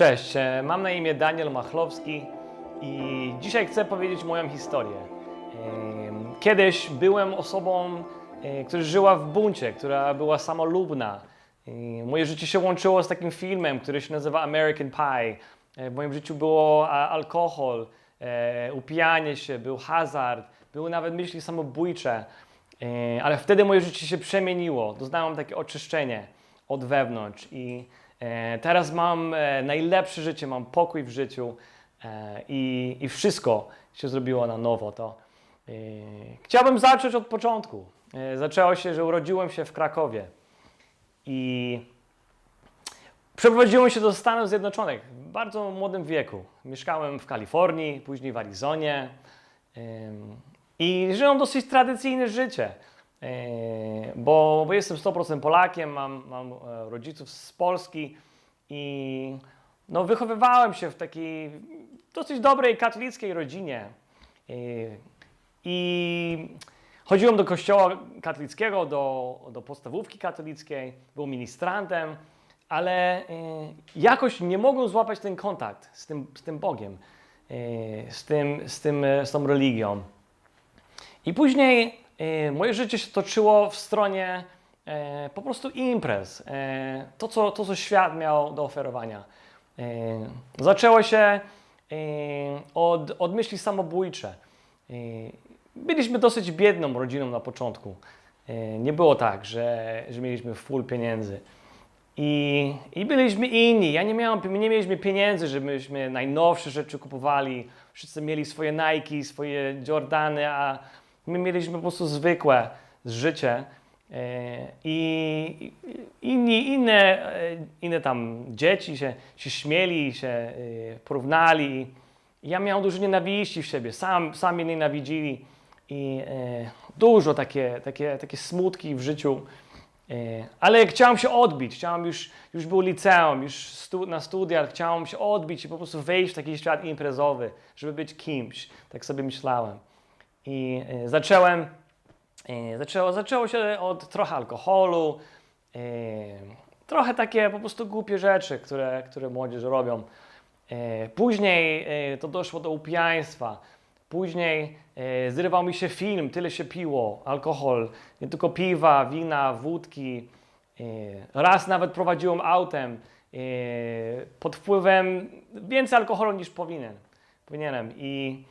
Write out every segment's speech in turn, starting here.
Cześć, e, mam na imię Daniel Machlowski i dzisiaj chcę powiedzieć moją historię. Em, Kiedyś byłem osobą, e, która żyła w buncie, która była samolubna. Moje życie się łączyło z takim filmem, który się nazywa American Pie. E, W moim życiu było alkohol, e, upijanie się, był hazard, były nawet myśli samobójcze. E, Ale wtedy moje życie się przemieniło. Doznałem takie oczyszczenie od wewnątrz i e, teraz mam e, najlepsze życie, mam pokój w życiu e, i, i wszystko się zrobiło na nowo. To e, chciałbym zacząć od początku. E, zaczęło się, że urodziłem się w Krakowie i przeprowadziłem się do Stanów Zjednoczonych w bardzo młodym wieku. Mieszkałem w Kalifornii, później w Arizonie i żyłem dosyć tradycyjne życie. E, bo, bo jestem 100% Polakiem, mam, mam e, rodziców z Polski i no, wychowywałem się w takiej dosyć dobrej katolickiej rodzinie. E, I chodziłem do kościoła katolickiego, do, do podstawówki katolickiej, byłem ministrantem, ale jakoś nie mogłem złapać ten kontakt z tym, z tym Bogiem, z, tym, z, tym, z tą religią. I później moje życie się toczyło w stronie e, po prostu imprez. E, to, co, to, co świat miał do oferowania. E, zaczęło się e, od, od myśli samobójcze. E, byliśmy dosyć biedną rodziną na początku. E, nie było tak, że, że mieliśmy full pieniędzy. I, I byliśmy inni. Ja nie miałem, nie mieliśmy pieniędzy, żebyśmy najnowsze rzeczy kupowali. Wszyscy mieli swoje Nike, swoje Jordany, a my mieliśmy po prostu zwykłe życie. E, I inni, inne, e, inne tam dzieci się, się śmieli, się e, porównali. Ja miałem dużo nienawiści w siebie, sam, sam mnie nienawidzili i dużo takie, takie, takie smutki w życiu. Ale chciałem się odbić, chciałem już, już był liceum, już stu, na studiach chciałem się odbić i po prostu wejść w taki świat imprezowy, żeby być kimś, tak sobie myślałem. I e, zacząłem, e, zaczęło, zaczęło się od trochę alkoholu, e, trochę takie po prostu głupie rzeczy, które, które młodzież robią. Później to doszło do upijaństwa. Później zrywał mi się film, tyle się piło, alkohol, nie tylko piwa, wina, wódki. Raz nawet prowadziłem autem pod wpływem więcej alkoholu niż powinien, powinienem. I,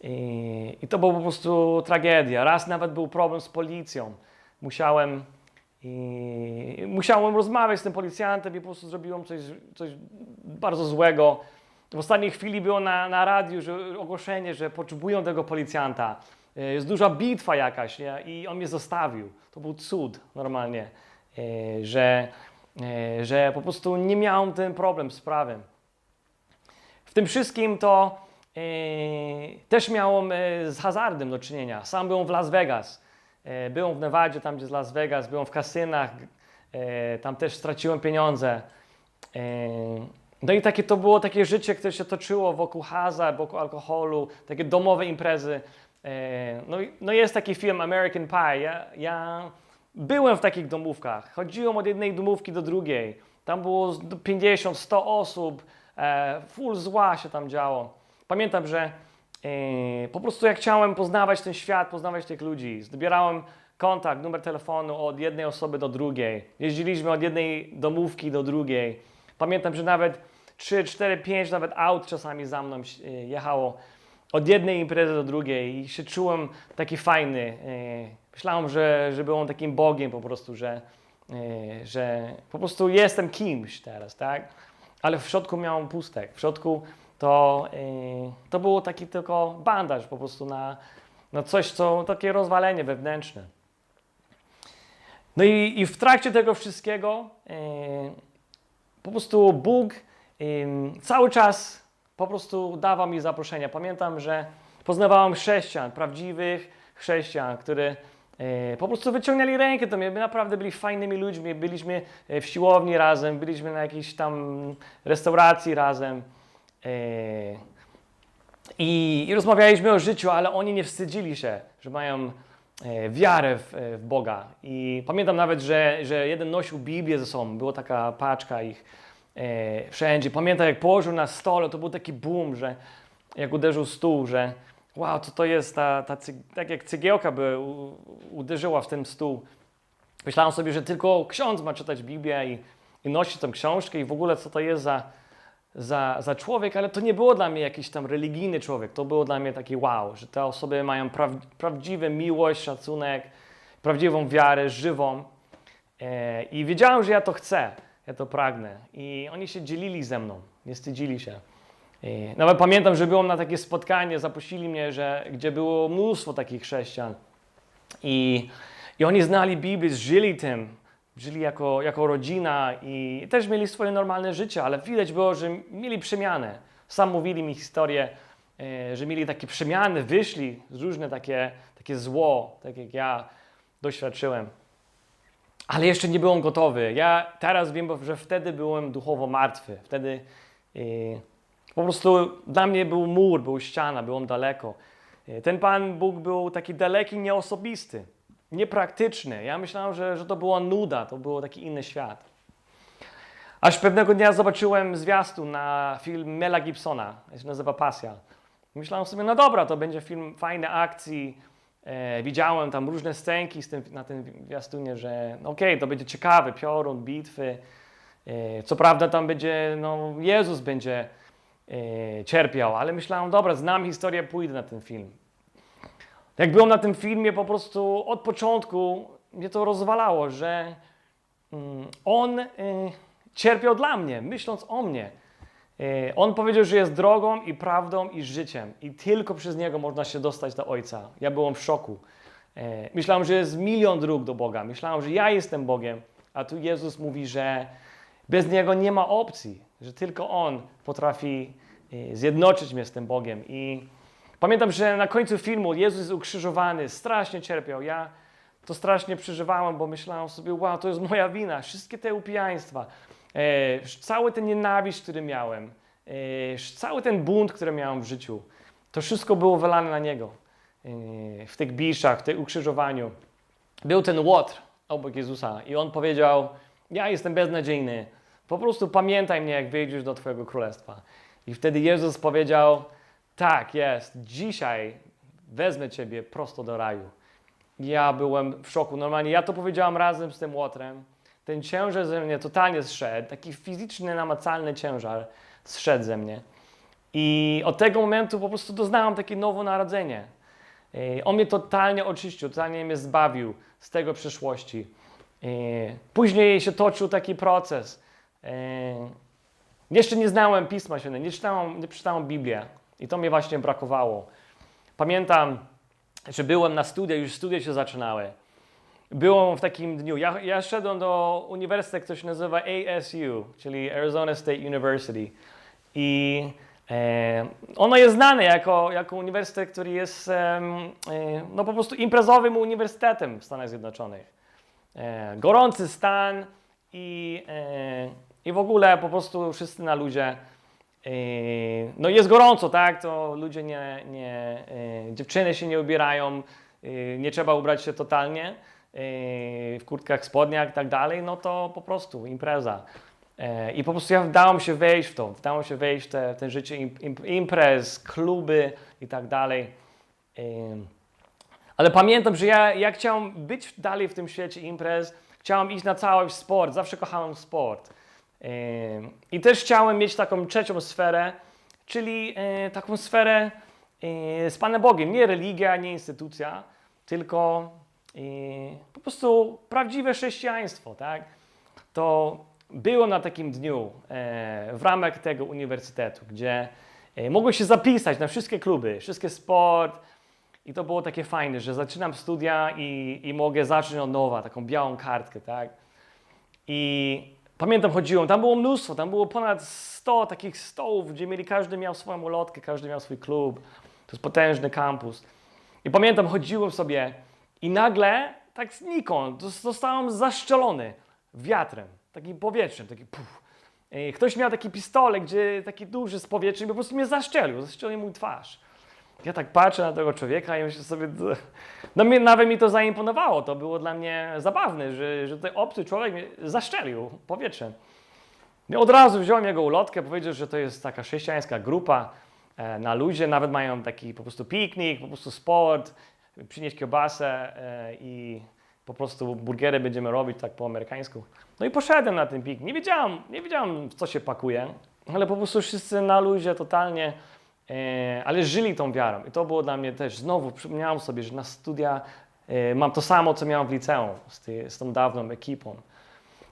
i, I to była po prostu tragedia. Raz nawet był problem z policją. Musiałem, i, musiałem rozmawiać z tym policjantem i po prostu zrobiłem coś, coś bardzo złego. W ostatniej chwili było na, na radiu że, ogłoszenie, że potrzebują tego policjanta. E, Jest duża bitwa jakaś nie? i on mnie zostawił. To był cud normalnie, e, że, e, że po prostu nie miałem ten problem z prawem. W tym wszystkim to też miałem e, z hazardem do czynienia. Sam byłem w Las Vegas. E, byłem w Nevadzie, tam gdzie jest Las Vegas, byłem w kasynach, e, tam też straciłem pieniądze. E, no i takie to było takie życie, które się toczyło wokół hazard, wokół alkoholu, takie domowe imprezy. E, no, no jest taki film American Pie. Ja, ja byłem w takich domówkach. Chodziłem od jednej domówki do drugiej. Tam było z- 50-100 osób. E, full zła się tam działo. Pamiętam, że e, po prostu jak chciałem poznawać ten świat, poznawać tych ludzi, zbierałem kontakt, numer telefonu od jednej osoby do drugiej. Jeździliśmy od jednej domówki do drugiej. Pamiętam, że nawet 3, 4, 5 nawet aut czasami za mną e, jechało od jednej imprezy do drugiej i się czułem taki fajny. E, Myślałem, że, że byłem takim Bogiem po prostu, że, że po prostu jestem kimś teraz, tak? Ale w środku miałem pustek. W środku to, e, to było taki tylko bandaż po prostu na, na coś, co takie rozwalenie wewnętrzne. No i, i w trakcie tego wszystkiego e, po prostu Bóg ym, cały czas po prostu dawał mi zaproszenia. Pamiętam, że poznawałem chrześcijan, prawdziwych chrześcijan, które e, po prostu wyciągnęli rękę do mnie. My naprawdę byli fajnymi ludźmi. Byliśmy e, w siłowni razem, byliśmy na jakiejś tam restauracji razem. E, i, I rozmawialiśmy o życiu, ale oni nie wstydzili się, że mają e, wiarę w, e, w Boga. I pamiętam nawet, że, że jeden nosił Biblię ze sobą, była taka paczka ich. e, wszędzie. Pamiętam, jak położył na stole, to był taki boom, że jak uderzył stół, że wow, co to jest, ta, ta, tak jak cegiełka by u, uderzyła w ten stół. Myślałem sobie, że tylko ksiądz ma czytać Biblię i, i nosić tę książkę i w ogóle co to jest za, za, za człowiek, ale to nie było dla mnie jakiś tam religijny człowiek. To było dla mnie taki wow, że te osoby mają praw, prawdziwą miłość, szacunek, prawdziwą wiarę, żywą. E, I wiedziałem, że ja to chcę, ja to pragnę. I oni się dzielili ze mną, nie wstydzili się. E, Nawet pamiętam, że byłem na takie spotkanie, zaprosili mnie, że, gdzie było mnóstwo takich chrześcijan. I, I oni znali Biblię, żyli tym, żyli jako, jako rodzina i też mieli swoje normalne życie, ale widać było, że mieli przemianę. Sam mówili mi historię, e, że mieli takie przemiany, wyszli z różne takie, takie zło, tak jak ja doświadczyłem. Ale jeszcze nie byłem gotowy. Ja teraz wiem, że wtedy byłem duchowo martwy. Wtedy e, po prostu dla mnie był mur, był ściana, byłem daleko. E, Ten Pan Bóg był taki daleki, nieosobisty, niepraktyczny. Ja myślałem, że, że to była nuda, to był taki inny świat. Aż pewnego dnia zobaczyłem zwiastun na film Mela Gibsona, on się nazywa Pasja. Myślałem sobie, no dobra, to będzie film fajny akcji. E, widziałem tam różne scenki tym, na tym zwiastunie, że no okej, to będzie ciekawe, piorun, bitwy. E, co prawda tam będzie, no Jezus będzie e, cierpiał, ale myślałem, dobra, znam historię, pójdę na ten film. Jak byłem na tym filmie, po prostu od początku mnie to rozwalało, że mm, on y, cierpiał dla mnie, myśląc o mnie. Y, on powiedział, że jest drogą i prawdą i życiem i tylko przez niego można się dostać do Ojca. Ja byłem w szoku. Y, myślałem, że jest milion dróg do Boga. Myślałem, że ja jestem Bogiem, a tu Jezus mówi, że bez Niego nie ma opcji, że tylko On potrafi zjednoczyć mnie z tym Bogiem. I pamiętam, że na końcu filmu Jezus jest ukrzyżowany, strasznie cierpiał. Ja to strasznie przeżywałem, bo myślałem sobie, wow, to jest moja wina. Wszystkie te upijaństwa, e, cały ten nienawiść, który miałem, e, cały ten bunt, który miałem w życiu, to wszystko było wylane na Niego. E, w tych biszach, w tym ukrzyżowaniu. Był ten łotr obok Jezusa i On powiedział, ja jestem beznadziejny, po prostu pamiętaj mnie, jak wyjdziesz do Twojego Królestwa. I wtedy Jezus powiedział, tak jest, dzisiaj wezmę Ciebie prosto do raju. Ja byłem w szoku. Normalnie ja to powiedziałam razem z tym łotrem. Ten ciężar ze mnie totalnie zszedł. Taki fizyczny, namacalny ciężar zszedł ze mnie. I od tego momentu po prostu doznałam takie nowonarodzenie. On mnie totalnie oczyścił, totalnie mnie zbawił z tego przeszłości. Później się toczył taki proces. Jeszcze nie znałem Pisma Świętego, nie czytałem, nie czytałem Biblię. I to mnie właśnie brakowało. Pamiętam, że byłem na studiach, już studia się zaczynały. Byłem w takim dniu. Ja, ja szedłem do uniwersytetu, który się nazywa ASU, czyli Arizona State University. I e, ono jest znane jako, jako uniwersytet, który jest e, no po prostu imprezowym uniwersytetem w Stanach Zjednoczonych. E, gorący stan i, e, i w ogóle po prostu wszyscy na ludzie. E, No jest gorąco, tak? To ludzie nie, nie e, dziewczyny się nie ubierają, e, nie trzeba ubrać się totalnie w kurtkach, spodniach i tak dalej, no to po prostu impreza. I po prostu ja dałem się wejść w to, dałem się wejść w te, te życie im, im, imprez, kluby i tak dalej. Ale pamiętam, że ja, ja chciałem być dalej w tym świecie imprez, chciałem iść na całość w sport, zawsze kochałem sport. I też chciałem mieć taką trzecią sferę, czyli yy, taką sferę yy, z Panem Bogiem. Nie religia, nie instytucja, tylko yy, po prostu prawdziwe chrześcijaństwo. Tak? To byłem na takim dniu e, w ramach tego uniwersytetu, gdzie e, mogłem się zapisać na wszystkie kluby, wszystkie sport, i to było takie fajne, że zaczynam studia i, i mogę zacząć od nowa, taką białą kartkę, tak? I pamiętam, chodziłem, tam było mnóstwo, tam było ponad 100 takich stołów, gdzie mieli, każdy miał swoją ulotkę, każdy miał swój klub. To jest potężny kampus. I pamiętam, chodziłem sobie i nagle, tak znikąd, zos- zostałem zaszczelony wiatrem, takim powietrzem, taki puf. I Ktoś miał taki pistolet, gdzie taki duży z powietrzem i po prostu mnie zaszczelił, zaszczelił mój twarz. Ja tak patrzę na tego człowieka i myślę sobie, "D- no mnie, nawet mi to zaimponowało, to było dla mnie zabawne, że, że ten obcy człowiek mnie zaszczelił powietrzem. I od razu wziąłem jego ulotkę, powiedział, że to jest taka chrześcijańska grupa e, na ludzie, nawet mają taki po prostu piknik, po prostu sport, przynieść kiełbasę e, i po prostu burgery będziemy robić tak po amerykańsku. No i poszedłem na ten piknik. Nie wiedziałem, nie wiedziałem w co się pakuje, ale po prostu wszyscy na luzie totalnie, ale żyli tą wiarą. I to było dla mnie też, znowu przypomniałem sobie, że na studia e, mam to samo, co miałem w liceum z, ty, z tą dawną ekipą.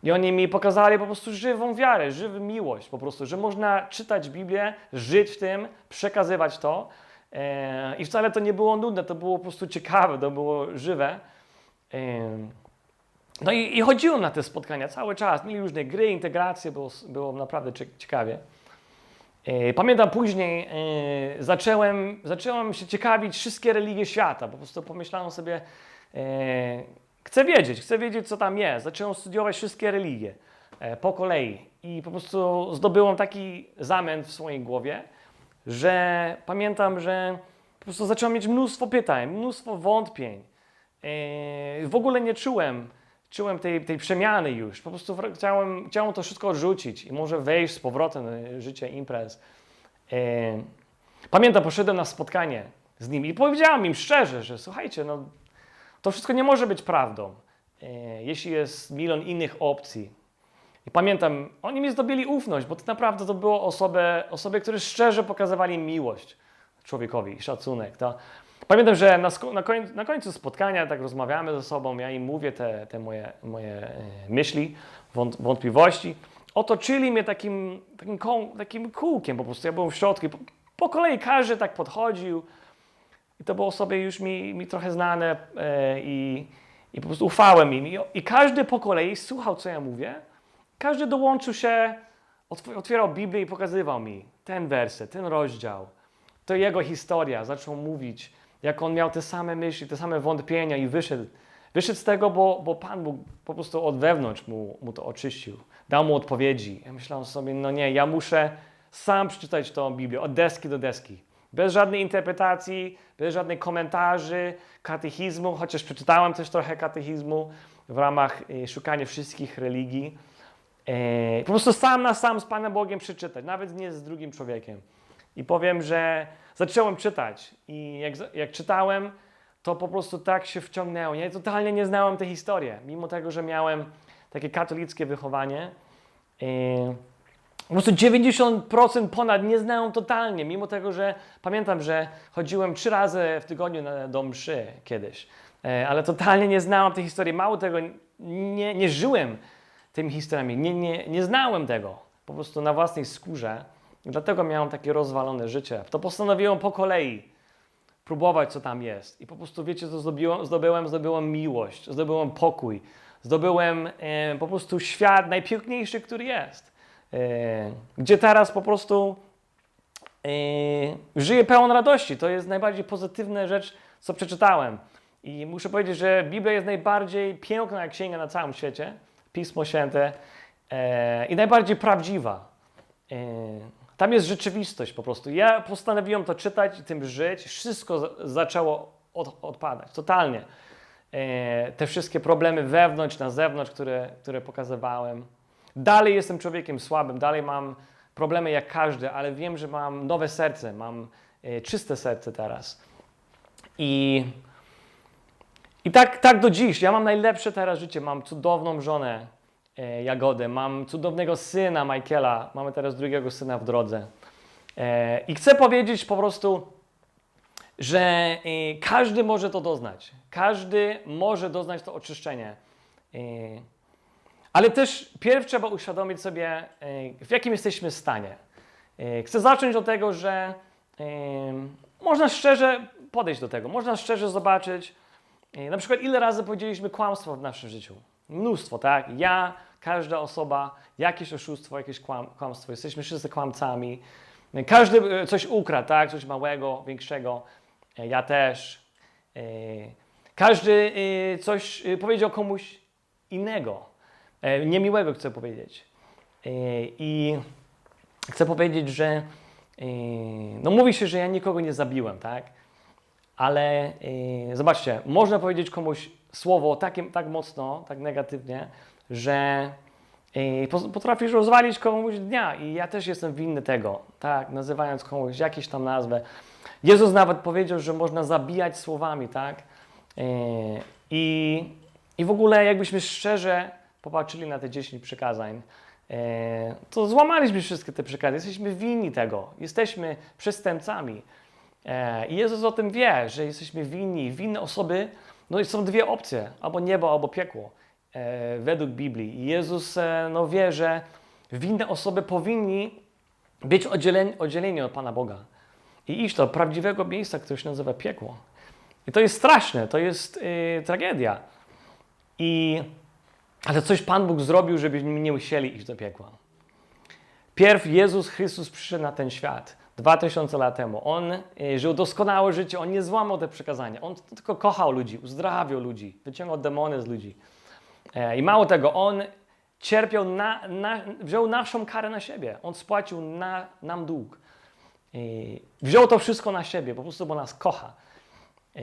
I oni mi pokazali po prostu żywą wiarę, żywą miłość, po prostu, że można czytać Biblię, żyć w tym, przekazywać to. E, I wcale to nie było nudne, to było po prostu ciekawe, to było żywe. E, no i, i chodziłem na te spotkania cały czas. Mieli różne gry, integracje, było, było naprawdę cie- ciekawie. E, Pamiętam później e, zacząłem, zacząłem się ciekawić wszystkie religie świata. Po prostu pomyślałem sobie, e, chcę wiedzieć, chcę wiedzieć, co tam jest. Zacząłem studiować wszystkie religie po kolei i po prostu zdobyłem taki zamęt w swojej głowie, że pamiętam, że po prostu zacząłem mieć mnóstwo pytań, mnóstwo wątpień. W ogóle nie czułem, czułem tej, tej przemiany już. Po prostu chciałem, chciałem to wszystko odrzucić i może wejść z powrotem na życie imprez. E, Pamiętam, poszedłem na spotkanie z nimi i powiedziałem im szczerze, że słuchajcie, no, to wszystko nie może być prawdą, e, jeśli jest milion innych opcji. I pamiętam, oni mi zdobyli ufność, bo to naprawdę to było osoby, osoby które szczerze pokazywali miłość człowiekowi, szacunek. To. Pamiętam, że na, na, koń, na końcu spotkania tak rozmawiamy ze sobą, ja im mówię te, te moje, moje e, myśli, wąt, wątpliwości. Otoczyli mnie takim, takim, takim kółkiem po prostu, ja byłem w środku po, po kolei każdy tak podchodził i to były osoby już mi, mi trochę znane e, i, i po prostu ufałem im. I, I każdy po kolei słuchał, co ja mówię, każdy dołączył się, otw- otwierał Biblię i pokazywał mi ten werset, ten rozdział. To jego historia. Zaczął mówić, jak on miał te same myśli, te same wątpienia i wyszedł. Wyszedł z tego, bo, bo Pan Bóg po prostu od wewnątrz mu, mu to oczyścił. Dał mu odpowiedzi. Ja myślałem sobie, no nie, ja muszę sam przeczytać tą Biblię od deski do deski. Bez żadnej interpretacji, bez żadnych komentarzy, katechizmu, chociaż przeczytałem też trochę katechizmu w ramach e, szukania wszystkich religii. E, po prostu sam na sam z Panem Bogiem przeczytać, nawet nie z drugim człowiekiem. I powiem, że zacząłem czytać i jak, jak czytałem, to po prostu tak się wciągnęło. Ja totalnie nie znałem tej historii, mimo tego, że miałem takie katolickie wychowanie. Po prostu 90% ponad nie znałem totalnie, mimo tego, że pamiętam, że chodziłem trzy razy w tygodniu na, do mszy kiedyś, e, ale totalnie nie znałem tej historii. Mało tego, nie, nie żyłem tymi historiami, nie, nie, nie znałem tego po prostu na własnej skórze. Dlatego miałem takie rozwalone życie. To postanowiłem po kolei próbować, co tam jest. I po prostu, wiecie, co zdobyłem? Zdobyłem, zdobyłem miłość, zdobyłem pokój, zdobyłem e, po prostu świat najpiękniejszy, który jest. E, gdzie teraz po prostu e, żyję pełen radości. To jest najbardziej pozytywna rzecz, co przeczytałem. I muszę powiedzieć, że Biblia jest najbardziej piękna księga na całym świecie, Pismo Święte, e, i najbardziej prawdziwa. E, tam jest rzeczywistość po prostu. Ja postanowiłem to czytać i tym żyć. Wszystko za- zaczęło od, odpadać, totalnie. E, te wszystkie problemy wewnątrz, na zewnątrz, które, które pokazywałem. Dalej jestem człowiekiem słabym, dalej mam problemy jak każdy, ale wiem, że mam nowe serce, mam e, czyste serce teraz. I, i tak, tak do dziś. Ja mam najlepsze teraz życie. Mam cudowną żonę Jagodę, mam cudownego syna Michaela, mamy teraz drugiego syna w drodze. E, I chcę powiedzieć po prostu, że e, każdy może to doznać. Każdy może doznać to oczyszczenie. E, ale też pierw trzeba uświadomić sobie, e, w jakim jesteśmy stanie. E, Chcę zacząć od tego, że e, można szczerze podejść do tego, można szczerze zobaczyć, e, na przykład ile razy powiedzieliśmy kłamstwo w naszym życiu. Mnóstwo, tak? Ja, każda osoba, jakieś oszustwo, jakieś kłam, kłamstwo. Jesteśmy wszyscy kłamcami. Każdy e, coś ukradł, tak? Coś małego, większego. E, Ja też. E, Każdy coś powiedział komuś innego. Niemiłego chcę powiedzieć. I chcę powiedzieć, że no mówi się, że ja nikogo nie zabiłem, tak? Ale zobaczcie, można powiedzieć komuś słowo takim, tak mocno, tak negatywnie, że po- potrafisz rozwalić komuś dnia i ja też jestem winny tego, tak, nazywając komuś jakieś tam nazwę. Jezus nawet powiedział, że można zabijać słowami, tak? E, I, i w ogóle jakbyśmy szczerze popatrzyli na te 10 przykazań, e, to złamaliśmy wszystkie te przykazy. Jesteśmy winni tego. Jesteśmy przestępcami. E, I Jezus o tym wie, że jesteśmy winni. Winne osoby, no i są dwie opcje, albo niebo, albo piekło, e, według Biblii. Jezus e, no, wie, że winne osoby powinni być oddzieleni, oddzieleni od Pana Boga i iść do prawdziwego miejsca, które się nazywa piekło. I to jest straszne, to jest y, tragedia. I, ale coś Pan Bóg zrobił, żebyśmy nie musieli iść do piekła. Pierw Jezus Chrystus przyszedł na ten świat 2000 lat temu. On y, żył doskonałe życie, on nie złamał te przekazania. On tylko kochał ludzi, uzdrawiał ludzi, wyciągał demony z ludzi. E, I mało tego, on cierpiał, na, na, wziął naszą karę na siebie. On spłacił na, nam dług. I wziął to wszystko na siebie, po prostu, bo nas kocha. E,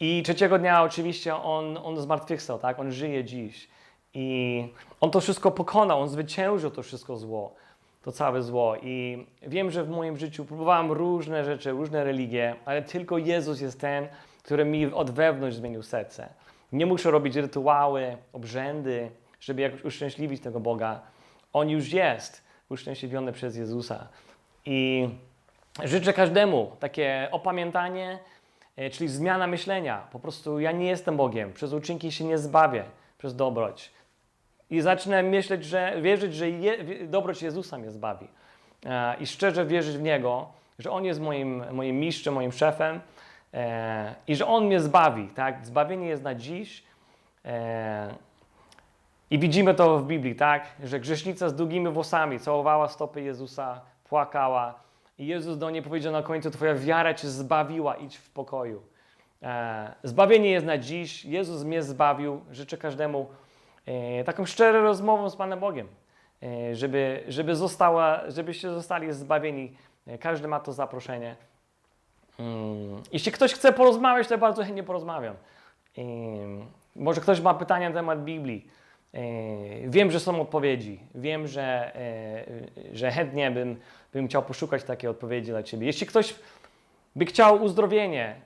I trzeciego dnia oczywiście on, on zmartwychwstał, tak? On żyje dziś. I on to wszystko pokonał, on zwyciężył to wszystko zło, to całe zło. I wiem, że w moim życiu próbowałem różne rzeczy, różne religie, ale tylko Jezus jest ten, który mi od wewnątrz zmienił serce. Nie muszę robić rytuały, obrzędy, żeby jakoś uszczęśliwić tego Boga. On już jest uszczęśliwiony przez Jezusa. I życzę każdemu takie opamiętanie, e, czyli zmiana myślenia. Po prostu ja nie jestem Bogiem, przez uczynki się nie zbawię, przez dobroć. I zacznę myśleć, że wierzyć, że je, dobroć Jezusa mnie zbawi. E, I szczerze wierzyć w Niego, że On jest moim, moim mistrzem, moim szefem e, i że On mnie zbawi. Tak? Zbawienie jest na dziś. E, I widzimy to w Biblii, tak? Że grzesznica z długimi włosami całowała stopy Jezusa, płakała. I Jezus do niej powiedział na końcu: Twoja wiara cię zbawiła, idź w pokoju. E, zbawienie jest na dziś. Jezus mnie zbawił. Życzę każdemu taką szczerą rozmową z Panem Bogiem, e, żeby, żeby została, żebyście zostali zbawieni. E, każdy ma to zaproszenie. Mm, Jeśli ktoś chce porozmawiać, to ja bardzo chętnie porozmawiam. Może ktoś ma pytania na temat Biblii. Wiem, że są odpowiedzi. Wiem, że, że chętnie bym, bym chciał poszukać takiej odpowiedzi dla Ciebie. Jeśli ktoś by chciał uzdrowienie,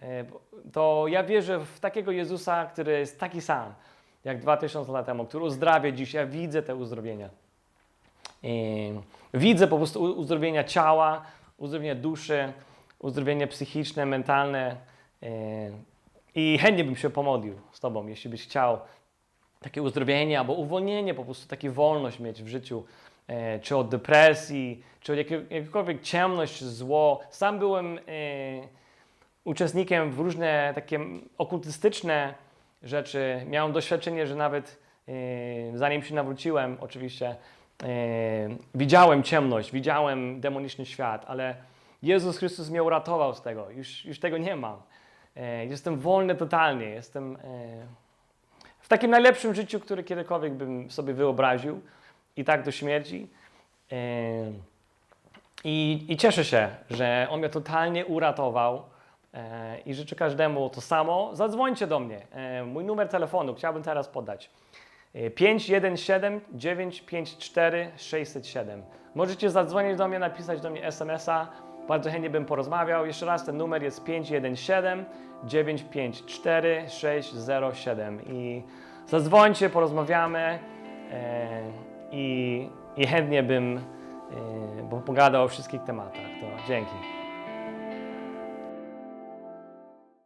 to ja wierzę w takiego Jezusa, który jest taki sam jak 2000 lat temu, który uzdrawia dziś. Ja widzę te uzdrowienia. Yy, Widzę po prostu uzdrowienia ciała, uzdrowienia duszy, uzdrowienie psychiczne, mentalne. Yy, I chętnie bym się pomodlił z Tobą, jeśli byś chciał takie uzdrowienie albo uwolnienie, po prostu taką wolność mieć w życiu, e, czy od depresji, czy od jakiej- jakiejkolwiek ciemność, zło. Sam byłem e, uczestnikiem w różne takie okultystyczne rzeczy. Miałem doświadczenie, że nawet e, zanim się nawróciłem, oczywiście, e, widziałem ciemność, widziałem demoniczny świat, ale Jezus Chrystus mnie uratował z tego. Już, już tego nie mam. E, jestem wolny totalnie. Jestem w takim najlepszym życiu, które kiedykolwiek bym sobie wyobraził i tak do śmierci. I, I cieszę się, że On mnie totalnie uratował i życzę każdemu to samo. Zadzwońcie do mnie. E, Mój numer telefonu chciałbym teraz podać. E, 517 954 607. Możecie zadzwonić do mnie, napisać do mnie SMS-a. Bardzo chętnie bym porozmawiał. Jeszcze raz, ten numer jest 517 954 607. I zadzwońcie, porozmawiamy e, i, i chętnie bym e, pogadał o wszystkich tematach. To dzięki.